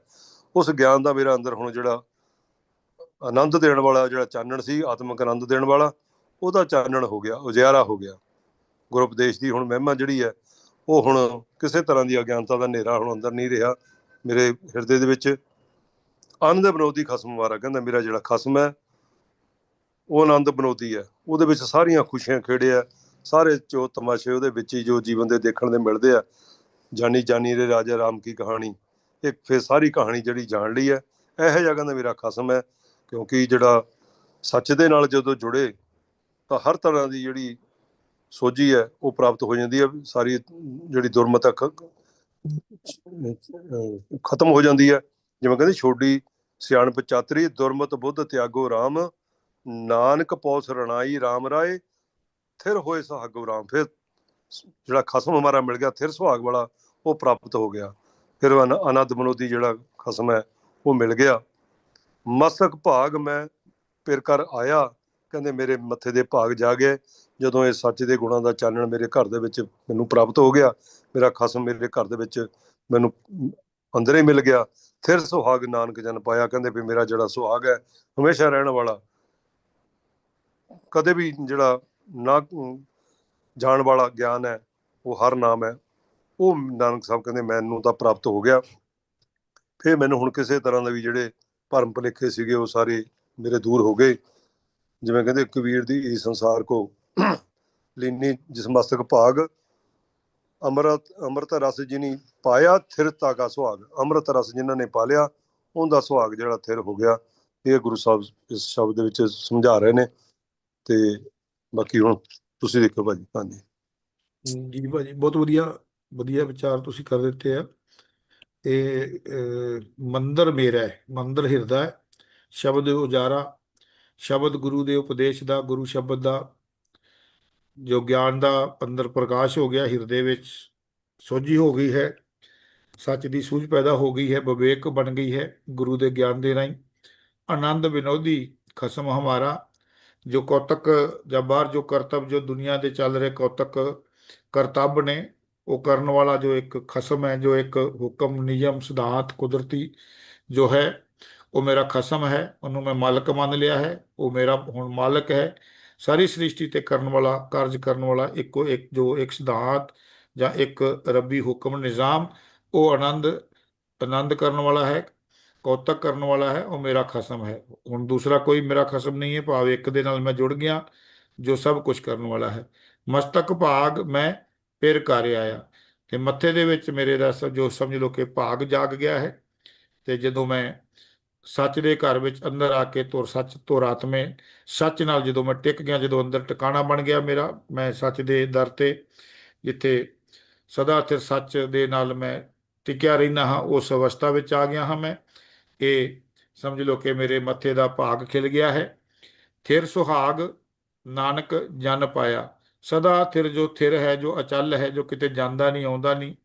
ਉਸ ਗਿਆਨ ਦਾ ਮੇਰਾ ਅੰਦਰ ਹੁਣ ਜਿਹੜਾ ਆਨੰਦ ਦੇਣ ਵਾਲਾ, ਜਿਹੜਾ ਚਾਨਣ ਸੀ, ਆਤਮਿਕ ਆਨੰਦ ਦੇਣ ਵਾਲਾ, ਉਹਦਾ ਚਾਨਣ ਹੋ ਗਿਆ ਉਜਿਆਰਾ ਹੋ ਗਿਆ। ਗੁਰ ਉਪਦੇਸ਼ ਦੀ ਹੁਣ ਮਹਿਮਾ ਜਿਹੜੀ ਹੈ ਉਹ ਹੁਣ ਕਿਸੇ ਤਰ੍ਹਾਂ ਦੀ ਅਗਿਆਨਤਾ ਦਾ ਹਨੇਰਾ ਹੁਣ ਅੰਦਰ ਨਹੀਂ ਰਿਹਾ। ਮੇਰੇ ਹਿਰਦੇ ਦੇ ਵਿੱਚ ਆਨੰਦ ਬਨੋਦੀ ਖਸਮ ਵਾਰਾ ਕਹਿੰਦਾ, ਮੇਰਾ ਜਿਹੜਾ ਖਸਮ ਹੈ, ਉਹ ਆਨੰਦ ਬਨੋਦੀ ਹੈ। ਉਹਦੇ ਵਿੱਚ ਸਾਰੀਆਂ ਖੁਸ਼ੀਆਂ ਖੇੜੇ ਆ। ਸਾਰੇ ਜੋ ਤਮਾਸ਼ੇ ਉਹਦੇ ਵਿੱਚ ਹੀ ਜੋ ਜੀਵਨ ਦੇ ਦੇਖਣ ਦੇ ਮਿਲਦੇ ਆ। ਜਾਨੀ ਜਾਨੀ ਰੇ ਰਾਜਾ ਰਾਮ ਕੀ ਕਹਾਣੀ। ਇੱਕ ਫਿਰ ਸਾਰੀ ਕਹਾਣੀ ਜਿਹੜੀ ਜਾਣ ਲਈ ਹੈ। ਇਹੋ ਜਿਹਾ ਕਹਿੰਦਾ, ਮੇਰਾ ਖਸਮ ਹੈ। ਕਿਉਂਕਿ ਜਿਹੜਾ ਸੱਚ ਦੇ ਨਾਲ ਜਦੋਂ ਜੁੜੇ, ਤਾਂ ਹਰ ਤਰ੍ਹਾਂ ਦੀ ਜਿਹੜੀ ਸੋਝੀ ਹੈ, ਉਹ ਪ੍ਰਾਪਤ ਹੋ ਜਾਂਦੀ ਹੈ ਸਾਰੀ ਜਿਹੜੀ ਦੁਰਮਤ ਖਤਮ ਹੋ ਜਾਂਦੀ ਹੈ। ਜਿਵੇਂ ਕਹਿੰਦੇ, ਛੋਡੀ ਸਿਆਣਪ ਚਾਤਰੀ, ਦੁਰਮਤ ਬੁੱਧ ਤਿਆਗੋ RAM ਨਾਨਕ ਪੌਸ ਰਣਾਈ RAM ਰਾਏ, ਥਿਰ ਹੋਏ ਸੁਹਾਗੋ RAM ਫਿਰ ਜਿਹੜਾ ਖਸਮ ਹਮਾਰਾ ਮਿਲ ਗਿਆ, ਥਿਰ ਸੁਹਾਗ ਵਾਲਾ ਉਹ ਪ੍ਰਾਪਤ ਹੋ ਗਿਆ। ਫਿਰ ਅਨ- ਆਨੰਦ ਮਨੋਦੀ ਜਿਹੜਾ ਖਸਮ ਹੈ, ਉਹ ਮਿਲ ਗਿਆ। ਮਸਕ ਭਾਗ ਮੈਂ ਫਿਰ ਕਰ ਆਇਆ, ਕਹਿੰਦੇ ਮੇਰੇ ਮੱਥੇ ਦੇ ਭਾਗ ਜਾ ਗਏ ਜਦੋਂ ਇਹ ਸੱਚ ਦੇ ਗੁਣਾਂ ਦਾ ਚਾਨਣ ਮੇਰੇ ਘਰ ਦੇ ਵਿੱਚ ਮੈਨੂੰ ਪ੍ਰਾਪਤ ਹੋ ਗਿਆ, ਮੇਰਾ ਖਸਮ ਮੇਰੇ ਘਰ ਦੇ ਵਿੱਚ ਮੈਨੂੰ ਅੰਦਰ ਹੀ ਮਿਲ ਗਿਆ, ਫਿਰ ਸੁਹਾਗ ਨਾਨਕ ਜਨ ਪਾਇਆ, ਕਹਿੰਦੇ ਵੀ ਮੇਰਾ ਜਿਹੜਾ ਸੁਹਾਗ ਹੈ, ਹਮੇਸ਼ਾ ਰਹਿਣ ਵਾਲਾ। ਕਦੇ ਵੀ ਜਿਹੜਾ ਨਾ ਜਾਣ ਵਾਲਾ ਗਿਆਨ ਹੈ, ਉਹ ਹਰ ਨਾਮ ਹੈ। ਉਹ ਨਾਨਕ ਸਾਹਿਬ ਕਹਿੰਦੇ, ਮੈਨੂੰ ਤਾਂ ਪ੍ਰਾਪਤ ਹੋ ਗਿਆ। ਫਿਰ ਮੈਨੂੰ ਹੁਣ ਕਿਸੇ ਤਰ੍ਹਾਂ ਦੇ ਵੀ ਜਿਹੜੇ ਭਰਮ ਭੁਲੇਖੇ ਸੀਗੇ, ਉਹ ਸਾਰੇ ਮੇਰੇ ਦੂਰ ਹੋ ਗਏ। ਜਿਵੇਂ ਕਹਿੰਦੇ ਕਬੀਰ ਦੀ ਇਸ ਸੰਸਾਰ ਕੋ ਲੀਨੀ ਜਿਸ ਭਾਗ। ਅੰਮ੍ਰਿਤ ਅੰਮ੍ਰਿਤ ਰਸ ਜਿਨੀ ਪਾਇਆ ਥਿਰਤਾ ਕਾ ਸੁਹਾਗ। ਅੰਮ੍ਰਿਤ ਰਸ ਜਿਨ੍ਹਾਂ ਨੇ ਪਾ ਲਿਆ, ਉਹਦਾ ਸੁਹਾਗ ਜਿਹੜਾ ਥਿਰ ਹੋ ਗਿਆ। ਇਹ ਗੁਰੂ ਸਾਹਿਬ ਇਸ ਸ਼ਬਦ ਦੇ ਵਿੱਚ ਸਮਝਾ ਰਹੇ ਨੇ। ਤੇ ਬਾਕੀ ਹੁਣ ਤੁਸੀਂ ਦੇਖੋ ਭਾਜੀ, ਹਾਂਜੀ। ਜੀ ਭਾਜੀ, ਬਹੁਤ ਵਧੀਆ ਵਧੀਆ ਵਿਚਾਰ ਤੁਸੀਂ ਕਰ ਦਿੱਤੇ ਆ। ਇਹ ਮੰਦਰ ਮੇਰਾ ਹੈ, ਮੰਦਰ ਹਿਰਦਾ ਹੈ। ਸ਼ਬਦ ਉਜਾਰਾ, ਸ਼ਬਦ ਗੁਰੂ ਦੇ ਉਪਦੇਸ਼ ਦਾ, ਗੁਰੂ ਸ਼ਬਦ ਦਾ ਜੋ ਗਿਆਨ ਦਾ ਅੰਦਰ ਪ੍ਰਕਾਸ਼ ਹੋ ਗਿਆ, ਹਿਰਦੇ ਵਿੱਚ ਸੋਝੀ ਹੋ ਗਈ ਹੈ, ਸੱਚ ਦੀ ਸੂਝ ਪੈਦਾ ਹੋ ਗਈ ਹੈ, ਵਿਵੇਕ ਬਣ ਗਈ ਹੈ, ਗੁਰੂ ਦੇ ਗਿਆਨ ਦੇ ਰਾਹੀਂ। ਆਨੰਦ ਵਿਨੋਦੀ ਖਸਮ ਹਮਾਰਾ, ਜੋ ਕੌਤਕ ਜਾਂ ਬਾਹਰ ਜੋ ਕਰਤੱਵ, ਜੋ ਦੁਨੀਆ ਦੇ ਚੱਲ ਰਹੇ ਕੌਤਕ ਕਰਤੱਵ ਨੇ, ਉਹ ਕਰਨ ਵਾਲਾ ਜੋ ਇੱਕ ਖਸਮ ਹੈ, ਜੋ ਇੱਕ ਹੁਕਮ, ਨਿਯਮ, ਸਿਧਾਂਤ, ਕੁਦਰਤੀ ਜੋ ਹੈ, ਉਹ ਮੇਰਾ ਖਸਮ ਹੈ, ਉਹਨੂੰ ਮੈਂ ਮਾਲਕ ਮੰਨ ਲਿਆ ਹੈ, ਉਹ ਮੇਰਾ ਹੁਣ ਮਾਲਕ ਹੈ ਸਾਰੀ ਸ੍ਰਿਸ਼ਟੀ ਤੇ ਕਰਨ ਵਾਲਾ, ਕਾਰਜ ਕਰਨ ਵਾਲਾ ਇੱਕੋ ਇੱਕ, ਜੋ ਇੱਕ ਸਿਧਾਂਤ ਜਾਂ ਇੱਕ ਰੱਬੀ ਹੁਕਮ, ਨਿਜ਼ਾਮ, ਉਹ ਆਨੰਦ ਆਨੰਦ ਕਰਨ ਵਾਲਾ ਹੈ, ਕੌਤਕ ਕਰਨ ਵਾਲਾ ਹੈ, ਉਹ ਮੇਰਾ ਖਸਮ ਹੈ। ਹੁਣ ਦੂਸਰਾ ਕੋਈ ਮੇਰਾ ਖਸਮ ਨਹੀਂ ਹੈ, ਭਾਵ ਇੱਕ ਦੇ ਨਾਲ ਮੈਂ ਜੁੜ ਗਿਆ, ਜੋ ਸਭ ਕੁਝ ਕਰਨ ਵਾਲਾ ਹੈ। ਮਸਤਕ ਭਾਗ ਮੈਂ ਫਿਰ ਕਰ ਆਇਆ। ਤੇ ਮੱਥੇ ਦੇ ਵਿੱਚ ਮੇਰੇ ਦਾ ਸ- ਜੋ ਸਮਝ ਲਓ ਕਿ ਭਾਗ ਜਾਗ ਗਿਆ ਹੈ, ਤੇ ਜਦੋਂ ਮੈਂ ਸੱਚ ਦੇ ਘਰ ਵਿੱਚ ਅੰਦਰ ਆ ਕੇ ਤੁਰ, ਸੱਚ ਤੁਰ ਆਤਮੇ, ਸੱਚ ਨਾਲ ਜਦੋਂ ਮੈਂ ਟਿਕ ਗਿਆ, ਜਦੋਂ ਅੰਦਰ ਟਿਕਾਣਾ ਬਣ ਗਿਆ ਮੇਰਾ, ਮੈਂ ਸੱਚ ਦੇ ਦਰ ਤੇ, ਜਿੱਥੇ ਸਦਾ ਤੇ ਸੱਚ ਦੇ ਨਾਲ ਮੈਂ ਟਿਕਿਆ ਰਹਿਣਾ ਹਾਂ, ਉਸ ਅਵਸਥਾ ਵਿੱਚ ਆ ਗਿਆ ਹਾਂ ਮੈਂ। ਇਹ ਸਮਝ ਲਓ ਕਿ ਮੇਰੇ ਮੱਥੇ ਦਾ ਭਾਗ ਖਿਲ ਗਿਆ ਹੈ। ਥਿਰ ਸੁਹਾਗ ਨਾਨਕ ਜਨ ਪਾਇਆ। ਸਦਾ ਥਿਰ ਜੋ ਥਿਰ ਹੈ, ਜੋ ਅਚਲ ਹੈ, ਜੋ ਕਿਤੇ ਜਾਂਦਾ ਨਹੀਂ, ਆਉਂਦਾ ਨਹੀਂ।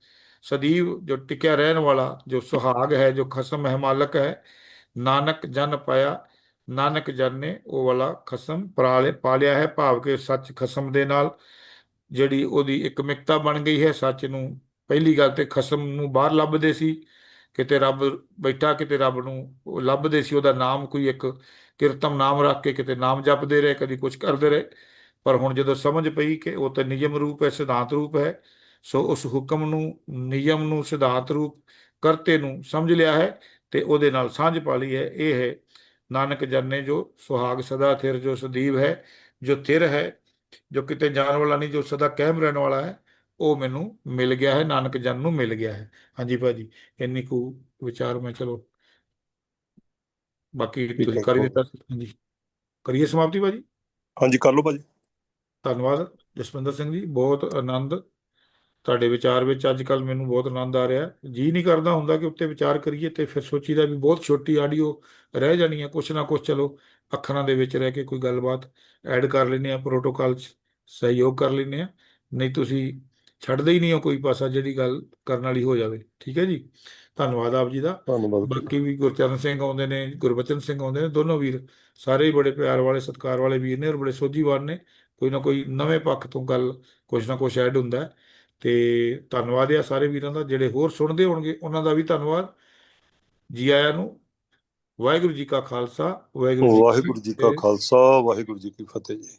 ਸਦੀਵ ਜੋ ਟਿਕਿਆ ਰਹਿਣ ਵਾਲਾ, ਜੋ ਸੁਹਾਗ ਹੈ, ਜੋ ਖਸਮ ਹੈ ਮਾਲਕ ਹੈ ਨਾਨਕ ਜਨ ਪਾਇਆ, ਨਾਨਕ ਜਨ ਨੇ ਉਹ ਵਾਲਾ ਖਸਮ ਪਰਾਲੇ ਪਾਲਿਆ ਹੈ, ਭਾਵ ਕਿ ਸੱਚ ਖਸਮ ਦੇ ਨਾਲ ਜਿਹੜੀ ਉਹਦੀ ਇੱਕ ਮਿਕਤਾ ਬਣ ਗਈ ਹੈ, ਸੱਚ ਨੂੰ ਪਹਿਲੀ ਗੱਲ ਤੇ ਖਸਮ ਨੂੰ ਬਾਹਰ ਲੱਭਦੇ ਸੀ, ਕਿਤੇ ਰੱਬ ਬੈਠਾ, ਕਿਤੇ ਰੱਬ ਨੂੰ ਉਹ ਲੱਭਦੇ ਸੀ, ਉਹਦਾ ਨਾਮ ਕੋਈ ਇੱਕ ਕੀਰਤਮ ਨਾਮ ਰੱਖ ਕੇ ਕਿਤੇ ਨਾਮ ਜਪਦੇ ਰਹੇ, ਕਦੀ ਕੁਝ ਕਰਦੇ ਰਹੇ, ਪਰ ਹੁਣ ਜਦੋਂ ਸਮਝ ਪਈ ਕਿ ਉਹ ਤਾਂ ਨਿਯਮ ਰੂਪ ਹੈ, ਸਿਧਾਂਤ ਰੂਪ ਹੈ, ਸੋ ਉਸ ਹੁਕਮ ਨੂੰ, ਨਿਯਮ ਨੂੰ ਸਿਧਾਂਤ ਰੂਪ ਕਰਤੇ ਨੂੰ ਸਮਝ ਲਿਆ ਹੈ ਤੇ ਉਹਦੇ ਨਾਲ ਸਾਂਝ ਪਾ ਲਈ ਹੈ। ਇਹ ਹੈ ਨਾਨਕ ਜਨ ਨੇ ਜੋ ਸੁਹਾਗ ਸਦਾ ਥਿਰ ਜੋ ਸਦੀਵ ਹੈ ਜੋ ਥਿਰ ਹੈ ਜੋ ਕਿਤੇ ਜਾਣ ਵਾਲਾ ਨਹੀਂ ਜੋ ਸਦਾ ਕਾਇਮ ਰਹਿਣ ਵਾਲਾ ਹੈ ਉਹ ਮੈਨੂੰ ਮਿਲ ਗਿਆ ਹੈ ਨਾਨਕ ਜਨ ਨੂੰ ਮਿਲ ਗਿਆ ਹੈ। ਹਾਂਜੀ ਭਾਜੀ ਇੰਨੀ ਕੁ ਵਿਚਾਰ ਮੈਂ ਚਲੋ ਬਾਕੀ ਤੁਸੀਂ ਕਰ ਦਿੱਤਾ। ਹਾਂਜੀ। ਕਰੀਏ ਸਮਾਪਤੀ ਭਾਜੀ? ਹਾਂਜੀ ਕਰ ਲਓ ਭਾਜੀ। ਧੰਨਵਾਦ ਜਸਵਿੰਦਰ ਸਿੰਘ ਜੀ ਬਹੁਤ ਆਨੰਦ ਤੁਹਾਡੇ ਵਿਚਾਰ ਵਿੱਚ ਅੱਜ ਕੱਲ ਮੈਨੂੰ ਬਹੁਤ ਆਨੰਦ ਆ ਰਿਹਾ ਜੀ ਨਹੀਂ ਕਰਦਾ ਹੁੰਦਾ ਕਿ ਉੱਤੇ ਵਿਚਾਰ ਕਰੀਏ ਤੇ ਫਿਰ ਸੋਚੀਦਾ ਵੀ ਬਹੁਤ ਛੋਟੀ ਆਡੀਓ ਰਹਿ ਜਾਣੀ ਹੈ ਕੁਛ ਨਾ ਕੁਛ ਚਲੋ ਅੱਖਰਾਂ ਦੇ ਵਿੱਚ ਰਹਿ ਕੇ ਕੋਈ ਗੱਲਬਾਤ ਐਡ ਕਰ ਲੈਂਦੇ ਆ ਪ੍ਰੋਟੋਕਾਲ 'ਚ ਸਹਿਯੋਗ ਕਰ ਲੈਂਦੇ ਆ ਨਹੀਂ ਤੁਸੀਂ ਛੱਡਦੇ ਹੀ ਨਹੀਂ ਹੋ ਕੋਈ ਪਾਸਾ ਜਿਹੜੀ ਗੱਲ ਕਰਨ ਵਾਲੀ ਹੋ ਜਾਵੇ। ਠੀਕ ਹੈ ਜੀ? ਧੰਨਵਾਦ ਆਪ ਜੀ ਦਾ। ਧੰਨਵਾਦ। ਬਾਕੀ ਵੀ ਗੁਰਚਰਨ ਸਿੰਘ ਆਉਂਦੇ ਨੇ ਗੁਰਬਚਨ ਸਿੰਘ ਆਉਂਦੇ ਨੇ ਦੋਨੋਂ ਵੀਰ ਸਾਰੇ ਹੀ ਬੜੇ ਪਿਆਰ ਵਾਲੇ ਸਤਿਕਾਰ ਵਾਲੇ ਵੀਰ ਨੇ ਔਰ ਬੜੇ ਸੋਝੀਵਾਨ ਨੇ। ਕੋਈ ਨਾ ਕੋਈ ਨਵੇਂ ਪੱਖ ਤੋਂ ਗੱਲ ਕੁਛ ਨਾ ਕੁਛ ਐਡ ਹੁੰਦਾ ਹੈ। ਤੇ ਧੰਨਵਾਦ ਆ ਸਾਰੇ ਵੀਰਾਂ ਦਾ ਜਿਹੜੇ ਹੋਰ ਸੁਣਦੇ ਹੋਣਗੇ ਉਹਨਾਂ ਦਾ ਵੀ ਧੰਨਵਾਦ ਜੀ ਆਇਆਂ ਨੂੰ ਵਾਹਿਗੁਰੂ ਜੀ ਕਾ ਖਾਲਸਾ ਵਾਹਿਗੁਰੂ ਜੀ ਕੀ ਵਾਹਿਗੁਰੂ ਜੀ ਕਾ। ਖਾਲਸਾ ਵਾਹਿਗੁਰੂ ਜੀ ਕੀ ਫਤਿਹ ਜੀ